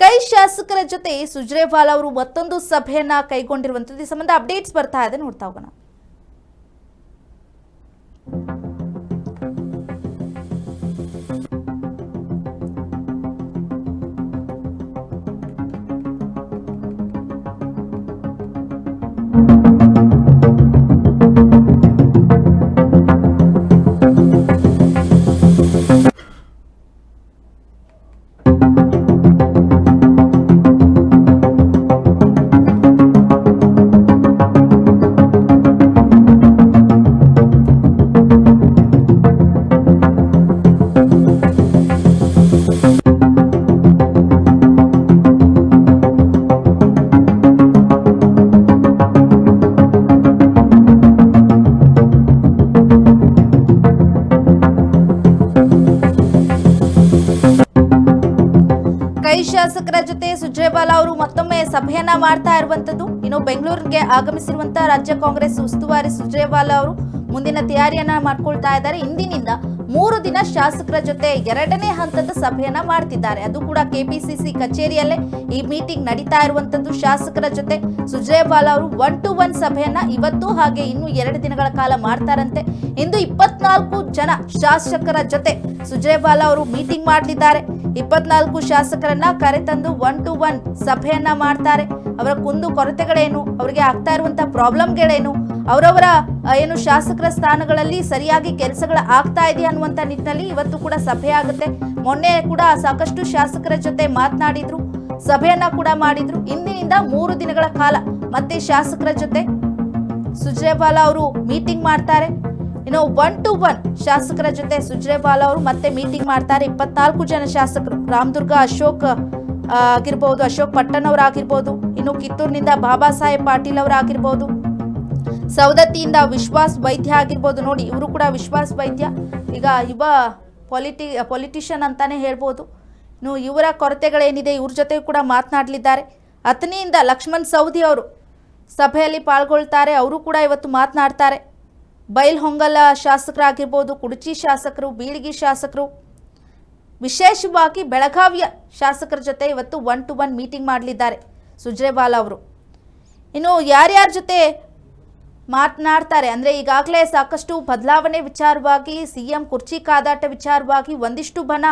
ಕೈ ಶಾಸಕರ ಜೊತೆ ಸುಜ್ರೇವಾಲ್ ಅವರು ಮತ್ತೊಂದು ಸಭೆಯನ್ನ ಕೈಗೊಂಡಿರುವಂತದ್ದು. ಈ ಸಂಬಂಧ ಅಪ್ಡೇಟ್ಸ್ ಬರ್ತಾ ಇದೆ. ನೋಡ್ತಾ ಹೋಗೋಣ. ಶಾಸಕರ ಜೊತೆ ಸುಜ್ರೇವಾಲ ಅವರು ಮತ್ತೊಮ್ಮೆ ಸಭೆಯನ್ನ ಮಾಡ್ತಾ ಇರುವಂತದ್ದು. ಇನ್ನು ಬೆಂಗಳೂರಿಗೆ ಆಗಮಿಸಿರುವಂತಹ ರಾಜ್ಯ ಕಾಂಗ್ರೆಸ್ ಉಸ್ತುವಾರಿ ಸುಜ್ರೇವಾಲ ಅವರು ಮುಂದಿನ ತಯಾರಿಯನ್ನ ಮಾಡ್ಕೊಳ್ತಾ ಇದ್ದಾರೆ. ಇಂದಿನಿಂದ ಮೂರು ದಿನ ಶಾಸಕರ ಜೊತೆ ಎರಡನೇ ಹಂತದ ಸಭೆಯನ್ನ ಮಾಡ್ತಿದ್ದಾರೆ. ಅದು ಕೂಡ ಕೆಪಿಸಿಸಿ ಕಚೇರಿಯಲ್ಲೇ ಈ ಮೀಟಿಂಗ್ ನಡೀತಾ ಇರುವಂತದ್ದು ಶಾಸಕರ ಜೊತೆ. ಸುಜೇವಾಲಾ ಅವರು ಒನ್ ಟು ಒನ್ ಸಭೆಯನ್ನ ಇವತ್ತು ಹಾಗೆ ಇನ್ನು ಎರಡು ದಿನಗಳ ಕಾಲ ಮಾಡ್ತಾರಂತೆ. ಇಂದು ಇಪ್ಪತ್ನಾಲ್ಕು ಜನ ಶಾಸಕರ ಜೊತೆ ಸುಜ್ರೇವಾಲ ಅವರು ಮೀಟಿಂಗ್ ಮಾಡ್ತಿದ್ದಾರೆ. ಇಪ್ಪತ್ನಾಲ್ಕು ಶಾಸಕರನ್ನ ಕರೆತಂದು ಒನ್ ಟು ಒನ್ ಸಭೆಯನ್ನ ಮಾಡ್ತಾರೆ. ಅವರ ಕುಂದು ಕೊರತೆಗಳೇನು? ಅವರಿಗೆ ಆಗ್ತಾ ಇರುವಂತಹ ಪ್ರಾಬ್ಲಮ್ಗಳೇನು ಅವರವರ ಏನು ಶಾಸಕರ ಸ್ಥಾನಗಳಲ್ಲಿ ಸರಿಯಾಗಿ ಕೆಲಸಗಳು ಆಗ್ತಾ ಇದೆ ಅನ್ನುವಂತ ನಿಟ್ಟಿನಲ್ಲಿ ಇವತ್ತು ಕೂಡ ಸಭೆ ಆಗುತ್ತೆ. ಮೊನ್ನೆ ಕೂಡ ಸಾಕಷ್ಟು ಶಾಸಕರ ಜೊತೆ ಮಾತನಾಡಿದ್ರು, ಸಭೆಯನ್ನ ಕೂಡ ಮಾಡಿದ್ರು. ಇಂದಿನಿಂದ ಮೂರು ದಿನಗಳ ಕಾಲ ಮತ್ತೆ ಶಾಸಕರ ಜೊತೆ ಸುಜ್ರೇವಾಲ ಅವರು ಮೀಟಿಂಗ್ ಮಾಡ್ತಾರೆ. ಇನ್ನು ಒನ್ ಟು ಒನ್ ಶಾಸಕರ ಜೊತೆ ಸುಜ್ರೇವಾಲ ಅವರು ಮತ್ತೆ ಮೀಟಿಂಗ್ ಮಾಡ್ತಾರೆ. ಇಪ್ಪತ್ನಾಲ್ಕು ಜನ ಶಾಸಕರು, ರಾಮದುರ್ಗ ಅಶೋಕ್ ಆಗಿರ್ಬೋದು, ಅಶೋಕ್ ಪಟ್ಟಣ್ ಅವರಾಗಿರ್ಬೋದು ಇನ್ನು ಕಿತ್ತೂರಿನಿಂದ ಬಾಬಾ ಸಾಹೇಬ್ ಪಾಟೀಲ್ ಅವರಾಗಿರ್ಬೋದು ಸವದತ್ತಿಯಿಂದ ವಿಶ್ವಾಸ್ ವೈದ್ಯ ಆಗಿರ್ಬೋದು ನೋಡಿ, ಇವರು ಕೂಡ ವಿಶ್ವಾಸ್ ವೈದ್ಯ. ಈಗ ಯುವ ಪೊಲಿಟಿ, ಪೊಲಿಟಿಷಿಯನ್ ಅಂತಾನೆ ಹೇಳ್ಬೋದು. ಇನ್ನು ಇವರ ಕೊರತೆಗಳೇನಿದೆ, ಇವ್ರ ಜೊತೆ ಕೂಡ ಮಾತನಾಡಲಿದ್ದಾರೆ. ಅತ್ನಿಯಿಂದ ಲಕ್ಷ್ಮಣ್ ಸೌದಿ ಅವರು ಸಭೆಯಲ್ಲಿ ಪಾಲ್ಗೊಳ್ತಾರೆ, ಅವರು ಕೂಡ ಇವತ್ತು ಮಾತನಾಡ್ತಾರೆ. ಬೈಲ್ಹೊಂಗಲ ಶಾಸಕರಾಗಿರ್ಬೋದು, ಕುಡಚಿ ಶಾಸಕರು, ಬೀಳಿಗಿ ಶಾಸಕರು. ವಿಶೇಷವಾಗಿ ಬೆಳಗಾವಿಯ ಶಾಸಕರ ಜೊತೆ ಇವತ್ತು ಒನ್ ಟು ಒನ್ ಮೀಟಿಂಗ್ ಮಾಡಲಿದ್ದಾರೆ ಸುಜ್ರೇವಾಲ ಅವರು. ಇನ್ನು ಯಾರ್ಯಾರ ಜೊತೆ ಮಾತನಾಡ್ತಾರೆ. ಅಂದರೆ ಈಗಾಗಲೇ ಸಾಕಷ್ಟು ಬದಲಾವಣೆ ವಿಚಾರವಾಗಿ ಸಿ ಎಂ ಕುರ್ಚಿ ಕಾದಾಟ ವಿಚಾರವಾಗಿ ಒಂದಿಷ್ಟು ಬಣ,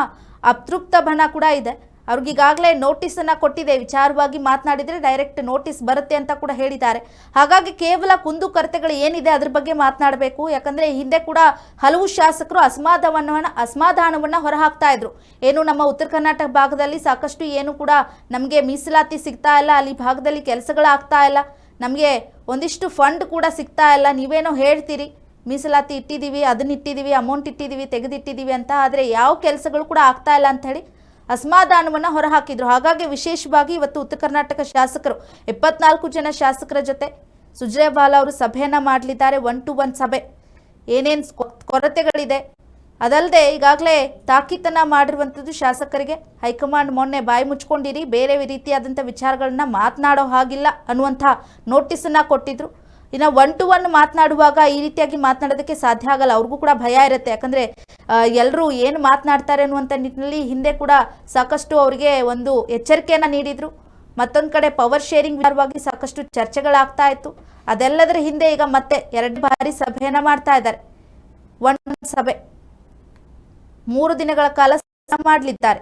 ಅತೃಪ್ತ ಬಣ ಕೂಡ ಇದೆ. ಅವ್ರಿಗೆ ಈಗಾಗಲೇ ನೋಟಿಸನ್ನು ಕೊಟ್ಟಿದೆ. ವಿಚಾರವಾಗಿ ಮಾತನಾಡಿದರೆ ಡೈರೆಕ್ಟ್ ನೋಟಿಸ್ ಬರುತ್ತೆ ಅಂತ ಕೂಡ ಹೇಳಿದ್ದಾರೆ. ಹಾಗಾಗಿ ಕೇವಲ ಕುಂದು ಕೊರತೆಗಳು ಏನಿದೆ ಅದ್ರ ಬಗ್ಗೆ ಮಾತನಾಡಬೇಕು. ಯಾಕಂದರೆ ಹಿಂದೆ ಕೂಡ ಹಲವು ಶಾಸಕರು ಅಸಮಾಧಾನವನ್ನು ಅಸಮಾಧಾನವನ್ನು ಹೊರಹಾಕ್ತಾ ಇದ್ರು. ಏನು ನಮ್ಮ ಉತ್ತರ ಕರ್ನಾಟಕ ಭಾಗದಲ್ಲಿ ಸಾಕಷ್ಟು ಏನು ಕೂಡ ನಮಗೆ ಮೀಸಲಾತಿ ಸಿಗ್ತಾ ಇಲ್ಲ. ಅಲ್ಲಿ ಭಾಗದಲ್ಲಿ ಕೆಲಸಗಳಾಗ್ತಾ ಇಲ್ಲ. ನಮಗೆ ಒಂದಿಷ್ಟು ಫಂಡ್ ಕೂಡ ಸಿಗ್ತಾ ಇಲ್ಲ. ನೀವೇನೋ ಹೇಳ್ತೀರಿ? ಮೀಸಲಾತಿ ಇಟ್ಟಿದ್ದೀವಿ, ಅದನ್ನ ಇಟ್ಟಿದ್ದೀವಿ ಅಮೌಂಟ್ ಇಟ್ಟಿದ್ದೀವಿ, ತೆಗೆದಿಟ್ಟಿದ್ದೀವಿ ಅಂತ. ಆದರೆ ಯಾವ ಕೆಲಸಗಳು ಕೂಡ ಆಗ್ತಾ ಇಲ್ಲ ಅಂಥೇಳಿ ಅಸಮಾಧಾನವನ್ನು ಹೊರಹಾಕಿದ್ರು. ಹಾಗಾಗಿ ವಿಶೇಷವಾಗಿ ಇವತ್ತು ಉತ್ತರ ಕರ್ನಾಟಕ ಶಾಸಕರು, ಎಪ್ಪತ್ನಾಲ್ಕು ಜನ ಶಾಸಕರ ಜೊತೆ ಸುಜ್ರೇವಾಲ ಅವರು ಸಭೆಯನ್ನು ಮಾಡಲಿದ್ದಾರೆ ಒನ್ ಟು ಒನ್ ಸಭೆ. ಏನೇನು ಕೊರತೆಗಳಿದೆ ಅದಲ್ಲದೆ ಈಗಾಗಲೇ ತಾಕೀತನ್ನ ಮಾಡಿರುವಂಥದ್ದು ಶಾಸಕರಿಗೆ ಹೈಕಮಾಂಡ್ ಮೊನ್ನೆ ಬಾಯಿ ಮುಚ್ಕೊಂಡಿರಿ, ಬೇರೆ ರೀತಿಯಾದಂಥ ವಿಚಾರಗಳನ್ನ ಮಾತನಾಡೋ ಹಾಗಿಲ್ಲ ಅನ್ನುವಂಥ ನೋಟಿಸನ್ನ ಕೊಟ್ಟಿದ್ರು. ಇನ್ನು ಒನ್ ಟು ಒನ್ ಮಾತನಾಡುವಾಗ ಈ ರೀತಿಯಾಗಿ ಮಾತನಾಡೋದಕ್ಕೆ ಸಾಧ್ಯ ಆಗಲ್ಲ. ಅವ್ರಿಗೂ ಕೂಡ ಭಯ ಇರುತ್ತೆ. ಯಾಕಂದ್ರೆ ಎಲ್ಲರೂ ಏನು ಮಾತನಾಡ್ತಾರೆ ಅನ್ನುವಂಥ ನಿಟ್ಟಿನಲ್ಲಿ ಹಿಂದೆ ಕೂಡ ಸಾಕಷ್ಟು ಅವರಿಗೆ ಒಂದು ಎಚ್ಚರಿಕೆಯನ್ನು ನೀಡಿದ್ರು. ಮತ್ತೊಂದು ಕಡೆ ಪವರ್ ಶೇರಿಂಗ್ ವಿಚಾರವಾಗಿ ಸಾಕಷ್ಟು ಚರ್ಚೆಗಳಾಗ್ತಾ ಇತ್ತು. ಅದೆಲ್ಲದರ ಹಿಂದೆ ಈಗ ಮತ್ತೆ ಎರಡು ಬಾರಿ ಸಭೆಯನ್ನು ಮಾಡ್ತಾ ಇದ್ದಾರೆ. ಒನ್ ಸಭೆ ಮೂರು ದಿನಗಳ ಕಾಲ ಮಾಡಲಿದ್ದಾರೆ.